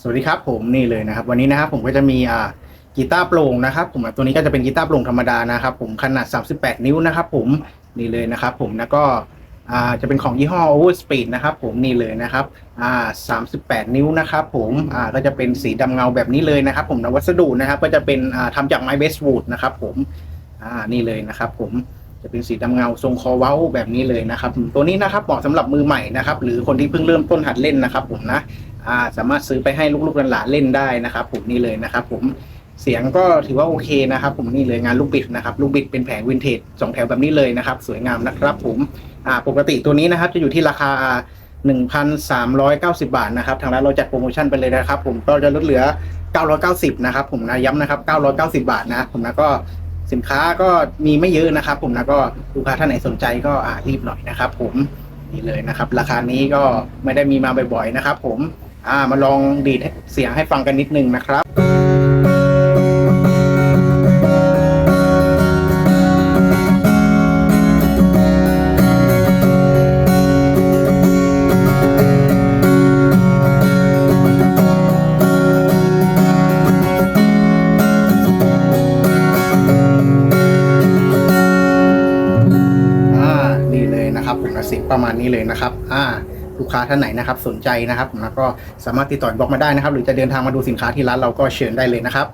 สวัสดีครับผมนี่เลยนะครับ วันนี้นะครับผมก็จะมีอ่ากีตาร์โปร่งนะครับผมตัวนี้ก็จะเป็นกีตาร์โปร่งธรรมดานะครับผมขนาด 38 นิ้วนะครับผมนี่เลยนะครับผมแล้วก็อ่าจะเป็นของยี่ห้อ Overspeed นะครับผมนี่เลยนะครับอ่า38 นิ้วนะครับผมอ่าก็จะเป็นสีดำเงาแบบนี้เลยนะครับผมนะวัสดุนะครับก็จะเป็นอ่าทำจากไม้เบสวูดนะครับผมอ่านี่เลยนะครับผมจะเป็นสีดำเงาทรงคอเว้าแบบนี้เลยนะครับตัวนี้นะครับเหมาะสำหรับมือใหม่นะครับหรือคนที่เพิ่งเริ่มต้นหัดเล่นนะครับผมนะ สามารถซื้อไปให้ลูกๆหลานๆเล่นได้นะครับ ผมนี่เลยนะครับ ผมเสียงก็ถือว่าโอเคนะครับ ผมนี่เลยงานลูกบิดนะครับ ลูกบิดเป็นแผงวินเทจสองแถวแบบนี้เลยนะครับ สวยงามนะครับ ผมปกติตัวนี้นะครับ จะอยู่ที่ราคา 1,390 บาทนะครับทางร้านเราจัดโปรโมชั่นไปเลยนะครับ ผมก็จะลดเหลือ 990 นะครับ ผมนะย้ำนะครับ 990 บาทนะผมนะก็สินค้าก็มีไม่เยอะนะครับ ผมนะก็ลูกค้าท่านไหนสนใจก็รีบหน่อยนะครับ ผมนี่เลยนะครับ ราคานี้ก็ไม่ได้มีมาบ่อยๆนะครับ ผม อ่ามาลองดีดเสียงให้ฟังกันนิดนึงนะครับนี่เลยนะครับผมนะเสียงประมาณนี้เลยนะครับ อ่า ลูกค้าท่านไหนนะครับ สนใจนะครับแล้วก็สามารถติดต่อบล็อกมาได้นะครับ หรือจะเดินทางมาดูสินค้าที่ร้านเราก็เชิญได้เลยนะครับ